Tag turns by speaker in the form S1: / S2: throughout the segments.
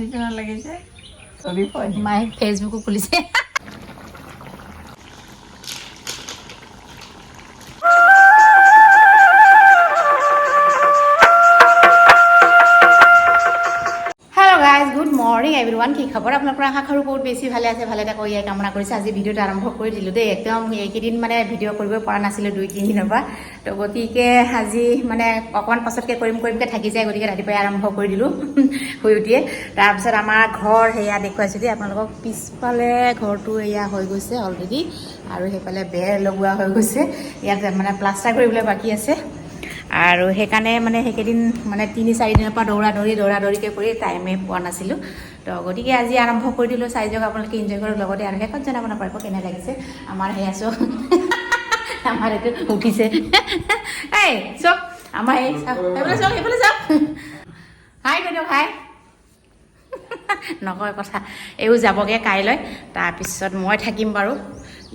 S1: নিচিনা লাগিছে? চৰিফৰ
S2: মায়ে ফেচবুকো খুলিছে। Guys good morning everyone কি খবৰ আপোনালোকৰ আশা কৰোঁ বহুত বেছি ভালে আছে, ভালে থাকক ইয়াৰ কামনা কৰিছে। আজি ভিডিঅ'টো আৰম্ভ কৰি দিলোঁ দেই। একদম এইকেইদিন মানে ভিডিঅ' কৰিব পৰা নাছিলোঁ দুই, তিনিদিনৰ পৰা। তো গতিকে আজি মানে অকণমান পাছতকৈ কৰিম, কৰিমকৈ থাকি যায়। গতিকে ৰাতিপুৱাই আৰম্ভ কৰি দিলোঁ শুই উঠিয়ে। তাৰপিছত আমাৰ ঘৰ সেয়া দেখুৱাইছোঁ দেই। আপোনালোকক পিছফালে ঘৰটো এয়া হৈ গৈছে অলৰেডি আৰু সেইফালে বেৰ লগোৱা হৈ গৈছে। ইয়াত মানে প্লাষ্টাৰ কৰিবলৈ বাকী আছে। আৰু সেইকাৰণে মানে সেইকেইদিন মানে তিনি চাৰিদিনৰ পৰা দৌৰা দৌৰি দৌৰা দৌৰিকৈ কৰি টাইমে পোৱা নাছিলোঁ। তো গতিকে আজি আৰম্ভ কৰি দিলোঁ। চাই যাওক আপোনালোকে এনজয় কৰক লগতে আৰু শেষত জনাব নাপাৰিব কেনে লাগিছে। আমাৰ সেয়া চক আমাৰ এইটো উঠিছে। এই চক আমাৰ এই চাওক সেইফালে চাওক সেইফালে চাওক। হাই বাইদেউ হাই নকয় কথা। এইও যাবগৈ কাইলৈ। তাৰপিছত মই থাকিম বাৰু।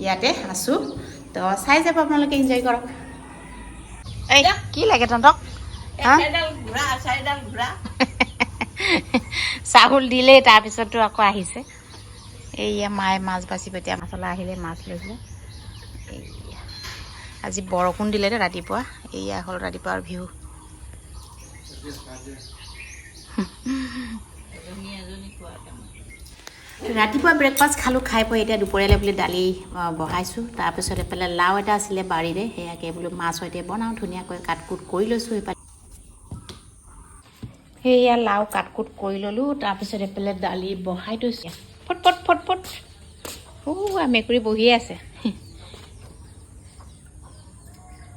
S2: ইয়াতে আছোঁ। তো চাই যাব আপোনালোকে এনজয় কৰক। এই কি লাগে তহঁতক চাউল দিলেই তাৰপিছতো আকৌ আহিছে এইয়া মায়ে মাছ বাচিব এতিয়া মাছলা আহিলে মাছ লৈছিলে এইয়া আজি বৰষুণ দিলে দে ৰাতিপুৱা এইয়া হ'ল ৰাতিপুৱাৰ ভিউ
S1: এজনী এজনী কাম
S2: ৰাতিপুৱা ব্ৰেকফাষ্ট খালোঁ খাই বৈ এতিয়া দুপৰীয়ালৈ বোলে দালি বহাইছোঁ। তাৰপিছত এইফালে লাও এটা আছিলে বাৰীৰে সেয়াকে বোলো মাছ সৈতে বনাওঁ ধুনীয়াকৈ কাট কুট কৰি লৈছোঁ এইফালে। সেয়া লাও কাট কুট কৰি ল'লোঁ তাৰপিছত এইফালে দালি বহাই থৈছোঁ। ফট ফট ফট ফট। ও আ, মেকুৰী বহিয়ে আছে।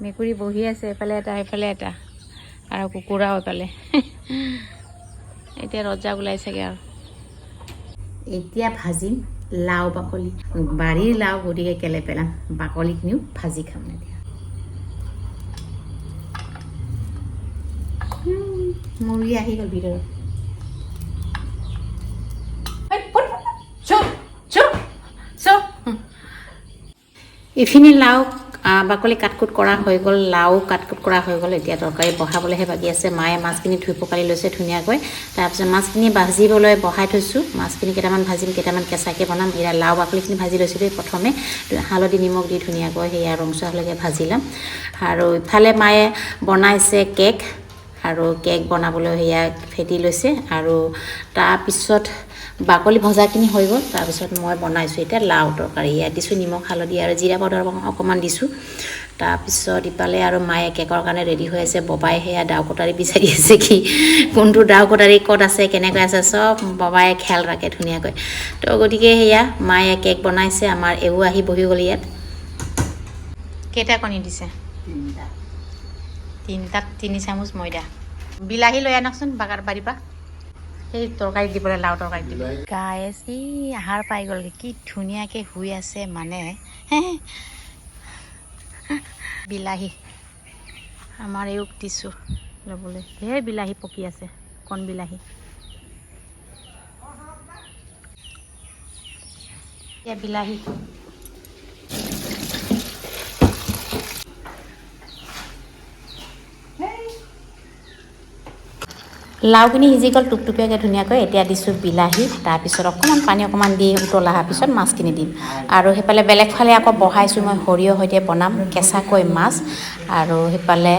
S2: মেকুৰী বহি আছে এইফালে এটা এইফালে এটা। আৰু কুকুৰাও এইফালে। এতিয়া ৰজা ওলাইছেগৈ আৰু। এতিয়া ভাজিম লাও বাকলি। বাৰীৰ লাও গতিকে কেলে পেলাম? বাকলিখিনিও ভাজি খাম এতিয়া। মুৰ্গী আহি গ'ল ভিতৰত। এইখিনি লাও বাকলি কাটকুট কৰা হৈ গ'ল লাও কাটকুট কৰা হৈ গ'ল এতিয়া তৰকাৰী বহাবলৈহে বাকী আছে। মায়ে মাছখিনি ধুই পখালি লৈছে ধুনীয়াকৈ। তাৰপিছত মাছখিনি ভাজিবলৈ বহাই থৈছোঁ। মাছখিনি কেইটামান ভাজিম কেইটামান কেঁচাকৈ বনাম। এতিয়া লাও বাকলিখিনি ভাজি লৈছোঁ দেই প্ৰথমে। হালধি নিমখ দি ধুনীয়াকৈ সেয়া ৰংচোৱালৈকে ভাজি ল'ম। আৰু ইফালে মায়ে বনাইছে কেক। আৰু কেক বনাবলৈ সেয়া ফেটি লৈছে আৰু তাৰপিছত বাকলি ভজাখিনি হৈ গ'ল। তাৰপিছত মই বনাইছোঁ এতিয়া লাও তৰকাৰী। ইয়াত দিছোঁ নিমখ, হালধি আৰু জিৰা পাউডাৰ অকণমান দিছোঁ। তাৰপিছত ইফালে আৰু মায়ে কেকৰ কাৰণে ৰেডি হৈ আছে। ববাই সেয়া দাও কটাৰী বিচাৰি আছে কি? কোনটো দাও কটাৰী, ক'ত আছে, কেনেকৈ আছে, চব ববাই খেয়াল ৰাখে ধুনীয়াকৈ। তো গতিকে সেয়া মায়ে কেক বনাইছে। আমাৰ এও আহি বহি গ'ল ইয়াত। কেইটা কণী দিছে? তিনিটাত তিনি চামুচ ময়দা। বিলাহী লৈ আনকচোন বাগাৰ বাৰীৰ পৰা সেই তৰকাৰী দিবলৈ লাও তৰকাৰী দিব গায়েছ ই আহাৰ পাই গ'লগৈ কি ধুনীয়াকৈ শুই আছে মানে। বিলাহী। আমাৰ এইক দিছোঁ ল'বলৈ। ধেৰ বিলাহী পকি আছে কণ বিলাহী। এতিয়া বিলাহী। লাওখিনি সিজি গ'ল টুপটুপীয়াকৈ ধুনীয়াকৈ এতিয়া দিছোঁ বিলাহী। তাৰপিছত অকণমান পানী অকণমান দি উতল অহাৰ পিছত মাছখিনি দিম। আৰু সেইফালে বেলেগ ফালে আকৌ বহাইছোঁ মই সৰিয়হ সৈতে বনাম কেঁচাকৈ মাছ। আৰু সেইফালে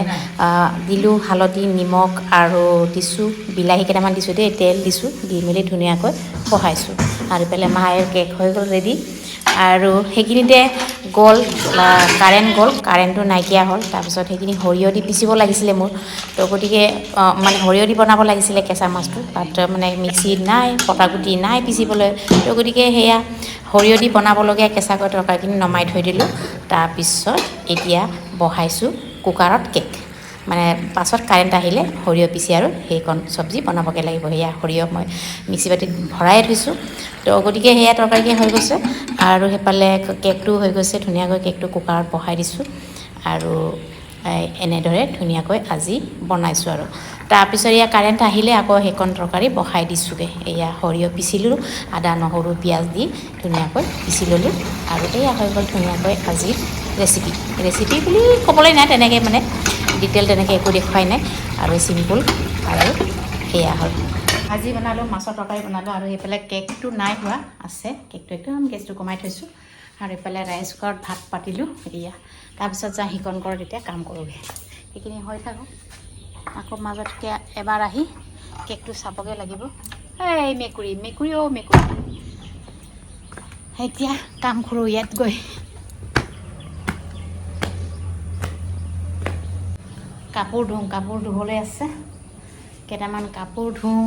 S2: দিলোঁ হালধি নিমখ আৰু দিছোঁ বিলাহী কেইটামান দিছোঁ দেই তেল দিছোঁ দি মেলি ধুনীয়াকৈ বহাইছোঁ। আৰু ইফালে মায়ে কেক হৈ গ'ল ৰেডি। আৰু সেইখিনিতে গ'ল কাৰেণ্ট গ'ল কাৰেণ্টটো নাইকিয়া হ'ল। তাৰপিছত সেইখিনি সৰিয়হ দি পিচিব লাগিছিলে মোৰ। তো গতিকে মানে সৰিয়হ দি বনাব লাগিছিলে কেঁচা মাছটো। তাত মানে মিক্সিত নাই পটাগুটি নাই পিচিবলৈ। তো গতিকে সেয়া সৰিয়হ দি বনাবলগীয়া কেঁচাকৈ তৰকাৰীখিনি নমাই থৈ দিলোঁ। তাৰপিছত এতিয়া বহাইছোঁ কুকাৰত কেক। মানে পাছত কাৰেণ্ট আহিলে, সৰিয়হ পিচি আৰু সেইকণ চব্জি বনাবগৈ লাগিব। সেয়া সৰিয়হ মই মিক্সি বাতিত ভৰাই থৈছোঁ। তো গতিকে সেয়া তৰকাৰীকৈ হৈ গৈছে। আৰু সেইফালে কেকটো হৈ গৈছে, ধুনীয়াকৈ কেকটো কুকাৰত বহাই দিছোঁ। আৰু এনেদৰে ধুনীয়াকৈ আজি বনাইছোঁ আৰু। তাৰপিছত এয়া কাৰেণ্ট আহিলে আকৌ সেইকণ তৰকাৰী বহাই দিছোঁগৈ। এয়া সৰিয়হ পিচিলোঁ আদা, নহৰু, পিঁয়াজ দি ধুনীয়াকৈ পিচি ল'লোঁ। আৰু এয়া হৈ গ'ল ধুনীয়াকৈ আজিৰ ৰেচিপি ৰেচিপি বুলি ক'বলৈ নাই, তেনেকৈ মানে ডিটেইল তেনেকৈ একো দেখুৱাই নাই। আৰু চিম্পুল আৰু সেয়া হ'ল। ভাজি বনালোঁ, মাছৰ তৰকাৰী বনালোঁ আৰু এইফালে কেকটো নাই হোৱা, আছে। কেকটো একদম গেছটো কমাই থৈছোঁ। আৰু এইফালে ৰাইচ কুকাৰত ভাত পাতিলোঁ এয়া তাৰপিছত যাওঁ সিকণ ঘৰত এতিয়া কাম কৰোঁগৈ। সেইখিনি হৈ থাকক আকৌ মাজতকৈ এবাৰ আহি কেকটো চাবগৈ লাগিব। এই মেকুৰী মেকুৰী অ' মেকুৰী। এতিয়া কাম কৰোঁ ইয়াত গৈ। কাপোৰ ধুওঁ কাপোৰ ধুবলৈ আছে। কেইটামান কাপোৰ ধুওঁ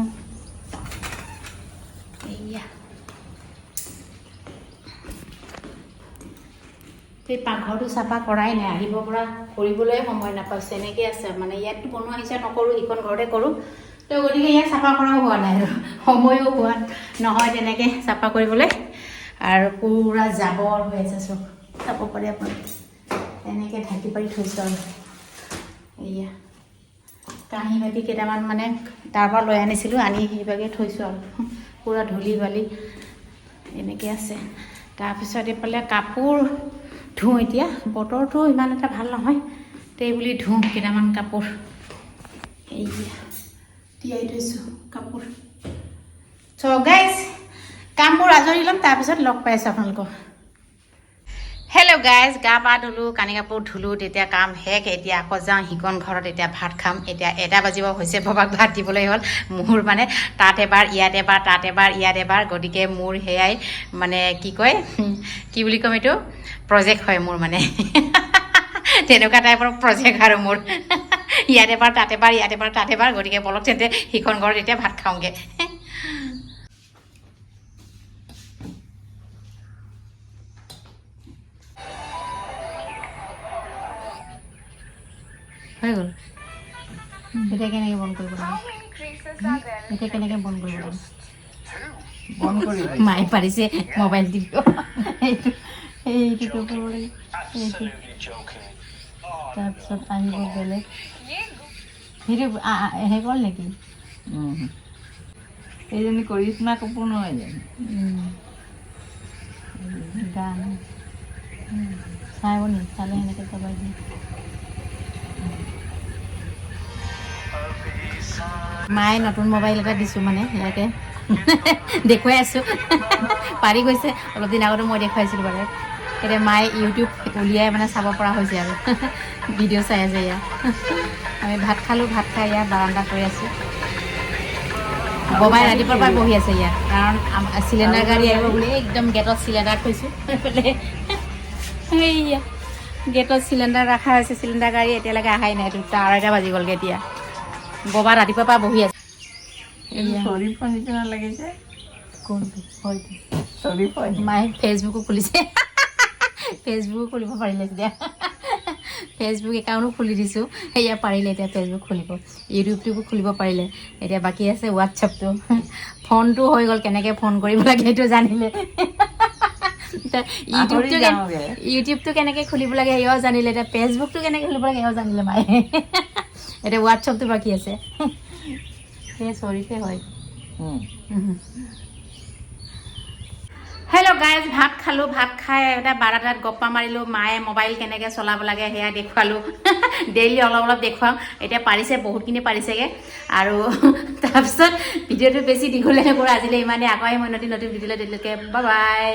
S2: সেই পাকঘৰটো চাফা কৰাই নাই আহিব পৰা কৰিবলৈ সময় নাপাইছোঁ এনেকৈ আছে। মানে ইয়াততো বনোৱা হৈছে নকৰোঁ সিখন ঘৰতে কৰোঁ। তো গতিকে ইয়াত চাফা কৰাও হোৱা নাই আৰু সময়ো হোৱা নহয় তেনেকৈ চাফা কৰিবলৈ। আৰু পূৰা জাবৰ হৈ আছে চব চাব পাৰে আপুনি। এনেকৈ ঢাকি পাৰি থৈছোঁ আৰু। এয়া কাঁহী বাতি কেইটামান মানে তাৰ পৰা লৈ আনিছিলোঁ আনি সেইভাগে থৈছোঁ আৰু। পূৰা ধূলি বালি এনেকৈ আছে। তাৰপিছত এইফালে কাপোৰ ধুওঁ এতিয়া। বতৰটো ইমান এটা ভাল নহয়। তেই বুলি ধুওঁ কেইটামান কাপোৰ। এইয়া তিয়াই থৈছোঁ কাপোৰ। চ' গাইজ কামবোৰ আজৰি ল'ম তাৰপিছত লগ পাইছোঁ আপোনালোকক। হেল্ল' গাইজ গা পা ধুলোঁ কানি কাপোৰ ধুলোঁ তেতিয়া কাম শেষ। এতিয়া আকৌ যাওঁ সিকণ ঘৰত এতিয়া ভাত খাম। এতিয়া এটা বাজিব হৈছে ববাক ভাত দিবলৈ হ'ল। মোৰ মানে তাত এবাৰ ইয়াত এবাৰ তাত এবাৰ ইয়াত এবাৰ। গতিকে মোৰ সেয়াই মানে কি কয় কি বুলি ক'ম এইটো? প্ৰজেক্ট হয় মোৰ মানে। তেনেকুৱা টাইপৰ প্ৰজেক্ট আৰু মোৰ। ইয়াত এবাৰ তাত এবাৰ ইয়াত এবাৰ তাত এবাৰ। গতিকে বলক তেন্তে সিখন ঘৰত এতিয়া ভাত খাওঁগৈ। হৈ গ'ল। এতিয়া কেনেকৈ বন্ধ কৰিব লাগে এতিয়া কেনেকৈ বন্ধ কৰিব লাগে
S1: বন্ধ কৰি
S2: মায়ে পাৰিছে মোবাইল টিপিব এইটো এইটো কৰিব লাগে তাৰপিছত আহিব বেলেগ সেইটো হেৰি গ'ল নেকি?
S1: এইজনী কৰিশ্মা কাপোৰ নহয়।
S2: গান। চাব নি চালে সেনেকৈ চাবাই দিয়ে মায়ে নতুন মোবাইল এটা দিছোঁ মানে ইয়াকে। দেখুৱাই আছোঁ। পাৰি গৈছে। অলপ দিন আগতে মই দেখুৱাইছিলোঁ বাৰু। এতিয়া মায়ে ইউটিউব উলিয়াই মানে চাব পৰা হৈছে আৰু। ভিডিঅ' চাই আছে ইয়াত আমি ভাত খালোঁ, ভাত খাই ইয়াত বাৰান্দাত ৰৈ আছোঁ। ববাই ৰাতিপুৱাৰ পৰা বহি আছে ইয়াত কাৰণ চিলিণ্ডাৰ গাড়ী আহিব বুলি একদম গেটত চিলিণ্ডাৰ থৈছোঁ। এইফালে। গেটত চিলিণ্ডাৰ ৰখা হৈছে চিলিণ্ডাৰ গাড়ী এতিয়ালৈকে অহাই নাই। দুটা আঢ়ৈটা বাজি গ'লগৈ এতিয়া। ববা ৰাতিপুৱাৰ পৰা বহি আছে। মায়ে ফেচবুকো খুলিছে। ফেচবুকো খুলিব পাৰিলে এতিয়া ফেচবুক একাউণ্টো খুলি দিছোঁ। সেয়া পাৰিলে এতিয়া ফেচবুক খুলিব। ইউটিউবটোকো খুলিব পাৰিলে। এতিয়া বাকী আছে হোৱাটছএপটো ফোনটো হৈ গ'ল কেনেকৈ ফোন কৰিব লাগে সেইটো জানিলে। ইউটিউবটো ইউটিউবটো কেনেকৈ খুলিব লাগে সেয়াও জানিলে। এতিয়া ফেচবুকটো কেনেকৈ খুলিব লাগে সেয়াও জানিলে মায়ে। এতিয়া হোৱাটছএপটো বাকী আছে। সেই চৰিফে হয়। হেল্ল' গাইজ ভাত খালোঁ ভাত খাই এটা বাৰাটাত গপ্পা মাৰিলোঁ মায়ে মোবাইল কেনেকৈ চলাব লাগে সেয়া দেখুৱালোঁ। ডেইলি অলপ অলপ দেখুৱাওঁ এতিয়া পাৰিছে বহুতখিনি পাৰিছেগৈ। আৰু তাৰপিছত ভিডিঅ'টো বেছি দীঘলীয়া নকৰোঁ আজিলৈ ইমানেই। আকৌ আহিম মই নতুন নতুন ভিডিঅ'লৈ দিলোকে বাই বাই